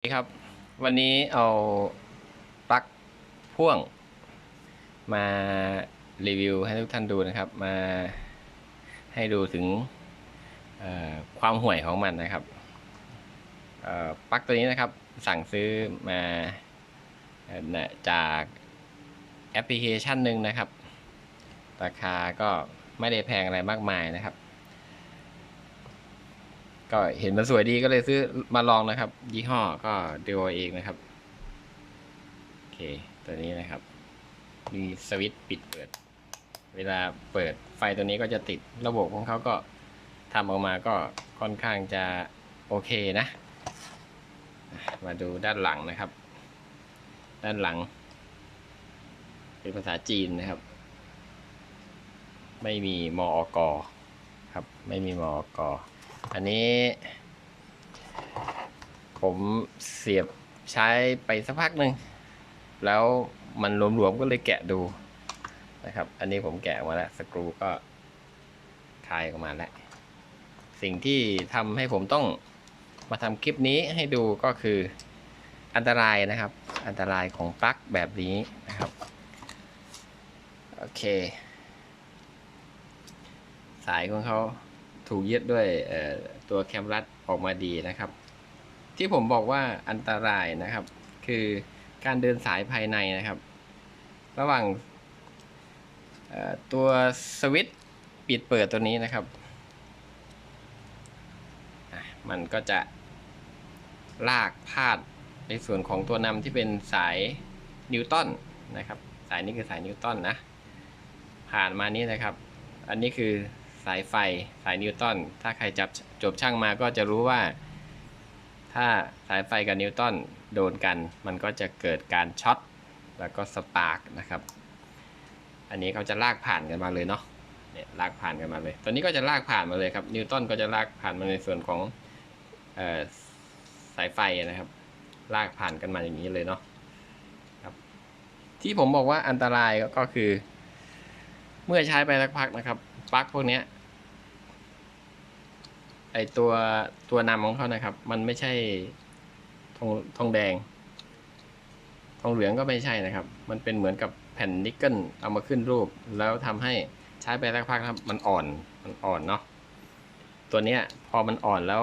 สวัสดีครับวันนี้เอาปลั๊กพ่วง มารีวิวให้ทุกท่านดูนะครับ มาให้ดูถึงความห่วยของมันนะครับปลั๊กตัวนี้นะครับสั่งซื้อมาจากแอปพลิเคชันหนึ่งนะครับ ราคาก็ไม่ได้แพงอะไรมากมายนะครับ ก็เห็นมันสวยดีก็เลยซื้อมาลองนะครับ ยี่ห้อก็ดูเอาเองนะครับ โอเค ตัวนี้นะครับ มีสวิตช์ปิดเปิด เวลาเปิดไฟตัวนี้ก็จะติดระบบของเขาก็ทำออกมาก็ค่อนข้างจะโอเคนะ มาดูด้านหลังนะครับ ด้านหลัง เป็นภาษาจีนนะครับ ไม่มีมอกครับ ไม่มีมอกอ อันนี้ ผมเสียบใช้ไปสักพักหนึ่งแล้วมันหลวมๆก็เลยแกะดูนะครับ อันนี้ผมแกะมาแล้วสกรูก็คลายออกมาแล้ว สิ่งที่ทำให้ผมต้องมาทำคลิปนี้ให้ดูก็คืออันตรายนะครับ อันตรายของปลั๊กแบบนี้นะครับ โอเค สายของเขา ถูกยึดด้วยตัวแคมรัดออกมาดีนะครับ ที่ผมบอกว่าอันตรายนะครับ คือการเดินสายภายในนะครับ ระหว่างตัวสวิตช์ปิดเปิดตัวนี้นะครับ มันก็จะลากพาดในส่วนของตัวนำที่เป็นสายนิวตันนะครับ สายนี้คือสายนิวตันนะ ผ่านมานี้นะครับ อันนี้คือ สายไฟสายนิวตันถ้าใครจับจบช่างมาก็จะรู้ว่า ถ้าสายไฟกับนิวตันโดนกัน มันก็จะเกิดการช็อตแล้วก็สปาร์กนะครับ อันนี้เขาจะลากผ่านกันมาเลยเนาะเนี่ยลากผ่านกันมาเลย ตัวนี้ก็จะลากผ่านมาเลยครับนิวตันก็จะลากผ่านมาในส่วนของออสายไฟนะครับ ลากผ่านกันมาอย่างนี้เลยเนาะครับ ที่ผมบอกว่าอันตรายก็ก็คือ เมื่อใช้ไปสักพักนะครับปลั๊กพวกเนี้ย ไอตัวตัวนำของเขานะครับ มันไม่ใช่ทองทองแดง ทองเหลืองก็ไม่ใช่นะครับ มันเป็นเหมือนกับแผ่นนิกเกิลเอามาขึ้นรูป แล้วทำให้ใช้ไปสักพักครับ มันอ่อนมันอ่อนเนาะตัวเนี้ยพอมันอ่อนแล้ว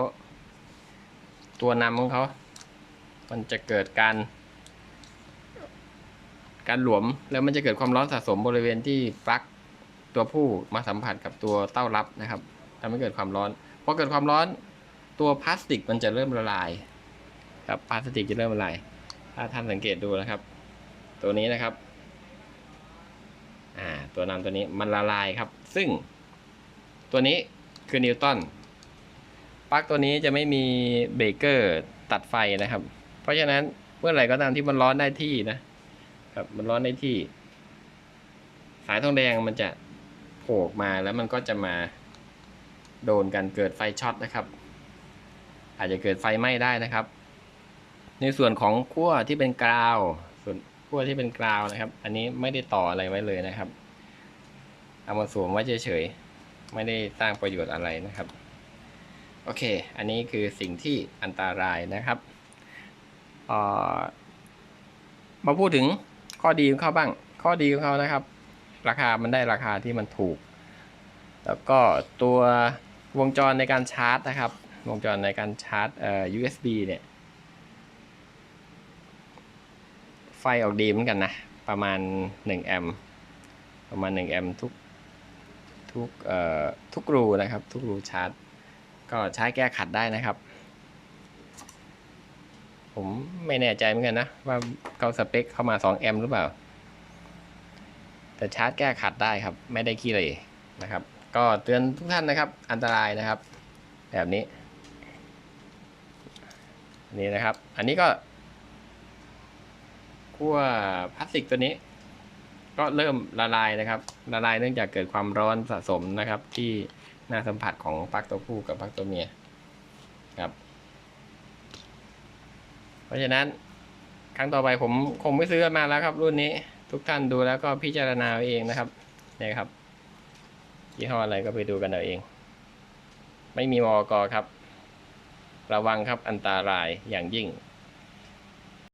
ตัวนำของเขา มันจะเกิดการ การหลวมแล้วมันจะเกิดความร้อนสะสมบริเวณที่ปลั๊กตัวผู้มาสัมผัสกับตัวเต้ารับนะครับทำให้เกิดความร้อน พอเกิดความร้อนตัวพลาสติกมันจะเริ่มละลายครับพลาสติกจะเริ่มละลายถ้าท่านสังเกตดูนะครับ ตัวนี้นะครับอ่าตัวนำตัวนี้มันละลายครับ ซึ่งตัวนี้คือนิวตันปลั๊กตัวนี้จะไม่มีเบรกเกอร์ตัดไฟนะครับ เพราะฉะนั้นเมื่อไหร่ก็ตามที่มันร้อนได้ที่นะครับมันร้อนในที่ สายทองแดงมันจะโผล่มาแล้วมันก็จะมา โดนกันเกิดไฟช็อตนะครับ อาจจะเกิดไฟไหม้ได้นะครับ ในส่วนของขั้วที่เป็นกราว ส่วนขั้วที่เป็นกราวนะครับ อันนี้ไม่ได้ต่ออะไรไว้เลยนะครับ เอามาสวมไว้เฉยๆ ไม่ได้สร้างประโยชน์อะไรนะครับ โอเค อันนี้คือสิ่งที่อันตรายนะครับมาพูดถึงข้อดีของเขาบ้าง ข้อดีของเขานะครับ ราคามันได้ราคาที่มันถูก แล้วก็ตัว วงจรในการชาร์จนะครับ วงจรในการชาร์จเอ่อ USB เนี่ย ไฟออกดีเหมือนกันนะ ประมาณ 1 แอมป์ประมาณ 1 แอมป์ทุกทุกเอ่อทุกรูนะครับ ทุกรูชาร์จ ก็ใช้แก้ขัดได้นะครับ ผมไม่แน่ใจเหมือนกันนะ ว่าเขาสเปคเข้ามา 2 แอมป์หรือเปล่า แต่ชาร์จแก้ขัดได้ครับ ไม่ได้ขี้เลยนะครับ ก็เตือนทุกท่านนะครับ อันตรายนะครับ แบบนี้ นี่นะครับ อันนี้ก็ขั้วพลาสติกตัวนี้ ก็เริ่มละลายนะครับ ละลายเนื่องจากเกิดความร้อนสะสมนะครับ ที่หน้าสัมผัสของปลั๊กตัวผู้กับปลั๊กตัวเมียครับ เพราะฉะนั้นครั้งต่อไปผมคงไม่ซื้อมาแล้วครับ รุ่นนี้ทุกท่านดูแล้วก็พิจารณาเองนะครับนี่ครับ ยี่ห้ออะไรก็ไปดูกันเอาเอง ไม่มีมอกครับ ระวังครับอันตรายอย่างยิ่ง